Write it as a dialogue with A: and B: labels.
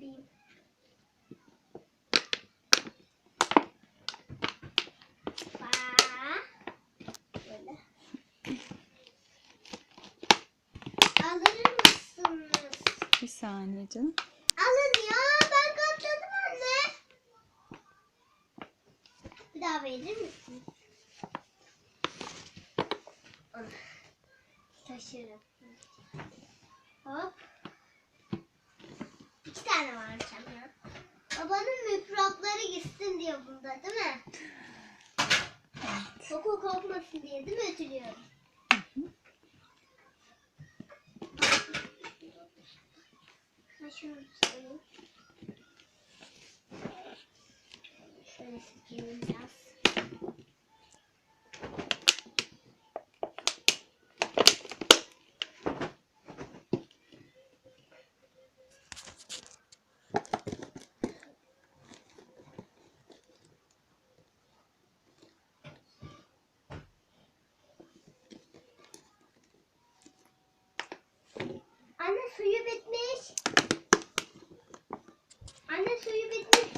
A: bebeğim. Alır mısınız?
B: Bir saniye canım.
A: Alın ya ben katladım anne. Bir daha verir misin? Ah, Taşırım. Tane varmış ama. Babanın mikropları gitsin diyor bunda değil mi? Koku kokmasın diye değil mi ötülüyorum? Şunu. Şöyle sıkayım biraz. Anne suyu bitmiş. Anne suyu bitmiş?